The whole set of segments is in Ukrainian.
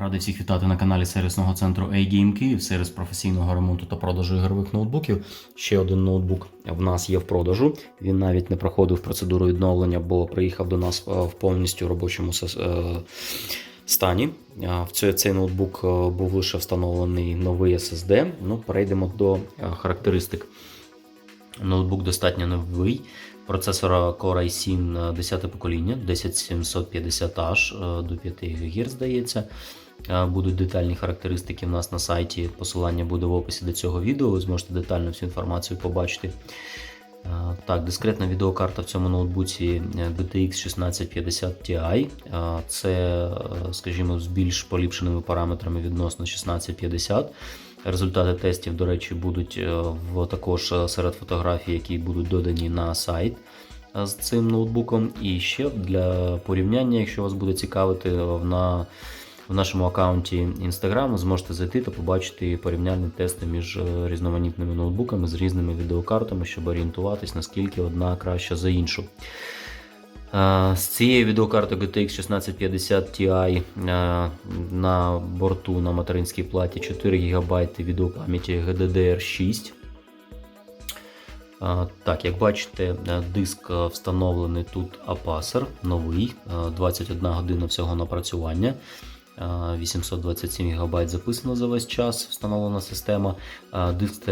Радий всіх вітати на каналі сервісного центру A-Game Київ, сервіс професійного ремонту та продажу ігрових ноутбуків. Ще один ноутбук в нас є в продажу. Він навіть не проходив процедуру відновлення, бо приїхав до нас е, в повністю робочому е, стані. В цей, ноутбук е, був лише встановлений новий SSD. Ну, перейдемо до е, характеристик. Ноутбук достатньо новий. Процесора Core i7 10 покоління, 10750H е, до 5 ГГц, здається. Е, Будуть детальні характеристики в нас на сайті. Посилання буде в описі до цього відео. Ви зможете детально всю інформацію побачити. Е, Так, дискретна відеокарта в цьому ноутбуці GTX 1650 Ti. Це, скажімо, з більш поліпшеними параметрами відносно 1650. Результати тестів, до речі, будуть е, також е, серед фотографій, які будуть додані на сайт е, з цим ноутбуком. І ще для порівняння, якщо вас буде цікавити, на, в нашому аккаунті Instagram зможете зайти та побачити порівняльні тести між різноманітними ноутбуками з різними відеокартами, щоб орієнтуватись, наскільки одна краща за іншу. Е, З цієї відеокарти GTX 1650 Ti е, на борту на материнській платі 4 ГБ відеопам'яті GDDR6. Е, Так, як бачите, диск встановлений тут Apacer, новий, е, 21 година всього напрацювання. Е, 827 ГБ записано за весь час, встановлена система. Диск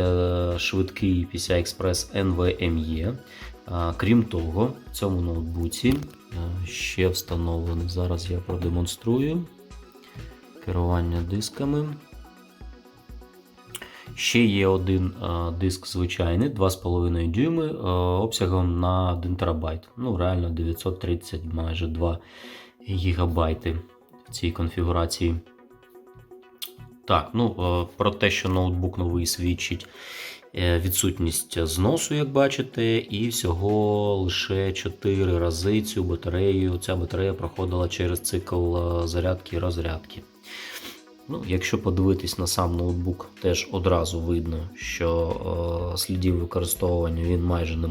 швидкий PCI Express NVMe. Крім того, в цьому ноутбуці ще встановлений. Зараз я продемонструю керування дисками. Ще є один диск звичайний 2,5 дюйми обсягом на 1 терабайт. Ну, реально 930 майже 2 гігабайти в цій конфігурації. Так, ну е, про те, що ноутбук новий свідчить е, відсутність зносу, як бачите, і всього лише 4 рази цю батарею. Ця батарея проходила через цикл е, зарядки і розрядки. Ну, якщо подивитись на сам ноутбук, теж одразу видно, що слідів використовування він майже не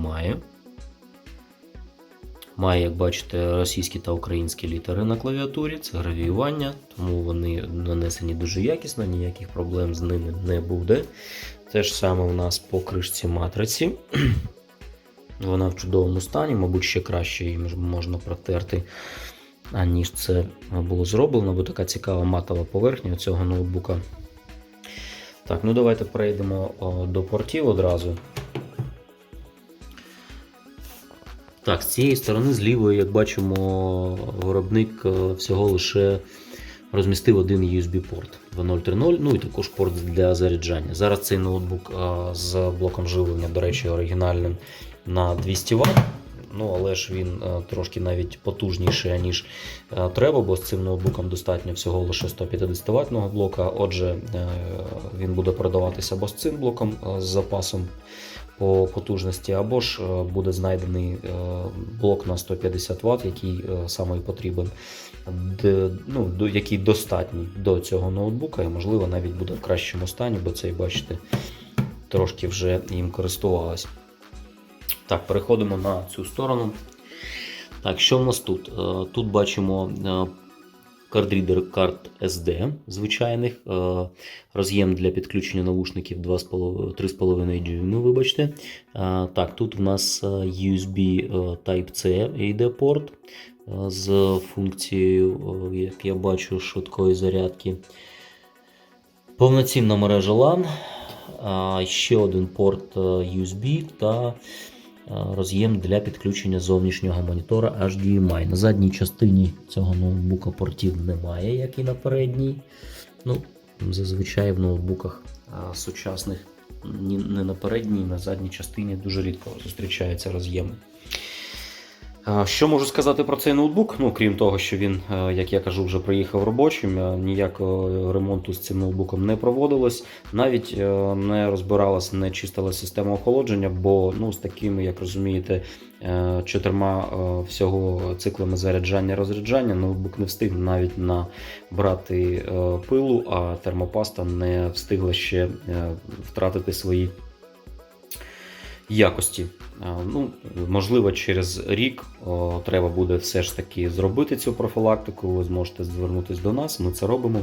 має. Як бачите, російські та українські літери на клавіатурі, це гравіювання, тому вони нанесені дуже якісно, ніяких проблем з ними не буде. Те ж саме у нас по кришці матриці. Вона в чудовому стані, мабуть, ще краще її можна протерти, аніж це було зроблено, бо така цікава матова поверхня цього ноутбука. Так, ну давайте перейдемо до портів одразу. Так, з цієї сторони, з лівої, як бачимо, виробник е, всього лише розмістив один USB-порт 2.0.3.0, ну і також порт для заряджання. Зараз цей ноутбук е, з блоком живлення, до речі, оригінальним на 200 Вт. Ну, але ж він е, трошки навіть потужніший, ніж треба, бо з цим ноутбуком достатньо всього лише 150 ваттного блока. Отже, він буде продаватися або з цим блоком з запасом по потужності, або ж е, буде знайдений е, блок на 150 Вт, який е, саме потрібен, ну, який достатній до цього ноутбука, і можливо навіть буде в кращому стані, бо цей, бачите, трошки вже їм користувалась. Так, переходимо на цю сторону. Так, що в нас тут? Тут бачимо картрідер карт SD звичайних, е, роз'єм для підключення навушників 2,5 3,5 дюйми, вибачте. Е, Так, тут в нас е, USB Type-C йде порт з функцією, як я бачу, швидкої зарядки. Повноцінна мережа LAN, ще один порт USB та роз'єм для підключення зовнішнього монітора HDMI. На задній частині цього ноутбука портів немає, як і на передній. Ну, зазвичай в ноутбуках сучасних не на передній, ні на задній частині дуже рідко зустрічаються роз'єми. Що можу сказати про цей ноутбук? Ну, крім того, що він, е, як я кажу, вже приїхав робочим, е, ніякого ремонту з цим ноутбуком не проводилось. Навіть е, не розбиралась, не чистила система охолодження, бо ну, з такими, як розумієте, е, чотирма е, всього циклами заряджання розряджання ноутбук не встиг навіть набрати е, пилу, а термопаста не встигла ще е, втратити свої якості. Е, Ну, можливо, через рік о, треба буде все ж таки зробити цю профілактику. Ви зможете звернутися до нас, ми це робимо.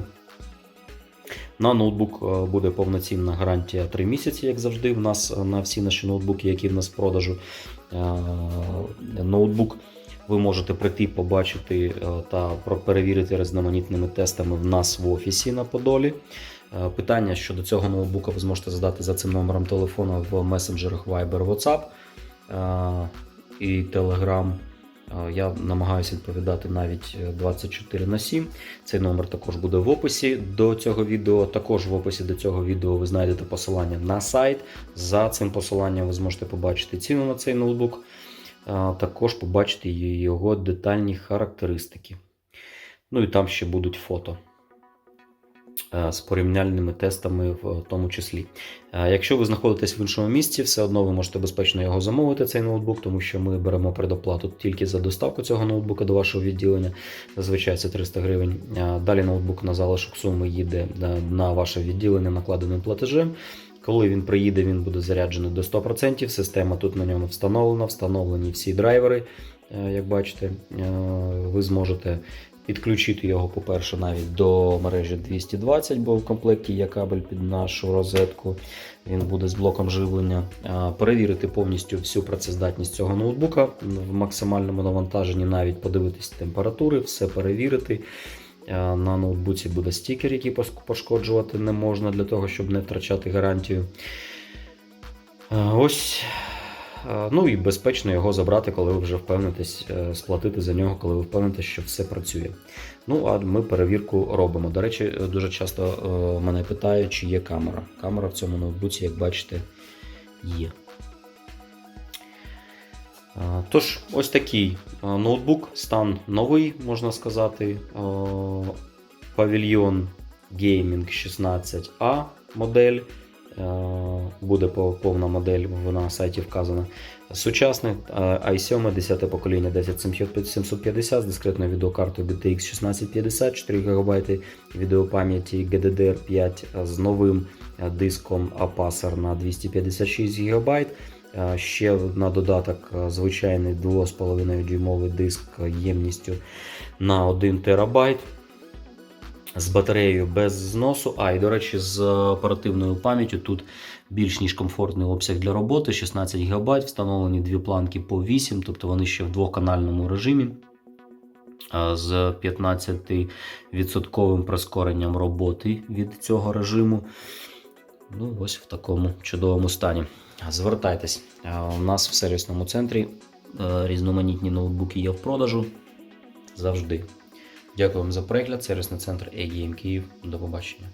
На ноутбук е, буде повноцінна гарантія 3 місяці, як завжди. В нас е, на всі наші ноутбуки, які в нас в продажу. Е, Ноутбук ви можете прийти, побачити е, та перевірити різноманітними тестами в нас в офісі на Подолі. Е, Питання щодо цього ноутбука ви зможете задати за цим номером телефону в месенджерах Viber, WhatsApp е, і Telegram. Е, Я намагаюся відповідати навіть е, 24 на 7. Цей номер також буде в описі до цього відео. Також в описі до цього відео ви знайдете посилання на сайт. За цим посиланням ви зможете побачити ціну на цей ноутбук, також побачити його детальні характеристики. Ну і там ще будуть фото е, з порівняльними тестами в тому числі. Е, Якщо ви знаходитесь в іншому місці, все одно ви можете безпечно його замовити, цей ноутбук, тому що ми беремо предоплату тільки за доставку цього ноутбука до вашого відділення. Зазвичай це 300 гривень. Е, Далі ноутбук на залишок суми їде е, на ваше відділення накладеним платежем. Коли він приїде, він буде заряджений до 100%. Система тут на ньому встановлена, встановлені всі драйвери. Е, Як бачите, Е, ви зможете підключити його, по-перше, навіть до мережі 220, бо в комплекті є кабель під нашу розетку. Він буде з блоком живлення. Перевірити повністю всю працездатність цього ноутбука в максимальному навантаженні, навіть подивитись температури, все перевірити. На ноутбуці буде стікер, який пошкоджувати не можна для того, щоб не втрачати гарантію. Ось. Е, Ну і безпечно його забрати, коли ви вже впевнитесь, е, сплатити за нього, коли ви впевнитесь, що все працює. Ну, а ми перевірку робимо. До речі, е, дуже часто мене питають, чи є камера. Камера в цьому ноутбуці, як бачите, є. Тож, ось такий ноутбук, стан новий, можна сказати. Павільйон Gaming 16A модель. Е, Буде повна модель, вона на сайті вказана. Сучасний е, i7 10 покоління 10750 з дискретною відеокартою GTX 1650, 4 ГБ відеопам'яті GDDR5 з новим е, диском Apacer на 256 ГБ. Е, Ще на додаток е, звичайний 2,5 дюймовий диск ємністю на 1 ТБ. З батареєю без зносу. А, і до речі, з оперативною пам'яттю тут більш ніж комфортний обсяг для роботи, 16 ГБ, встановлені дві планки по 8, тобто вони ще в двохканальному режимі. З 15% прискоренням роботи від цього режиму. Ну, ось в такому чудовому стані. Звертайтесь. У нас в сервісному центрі е, різноманітні ноутбуки є в продажу завжди. Дякую вам за перегляд. Сервісний центр AGM Київ. До побачення.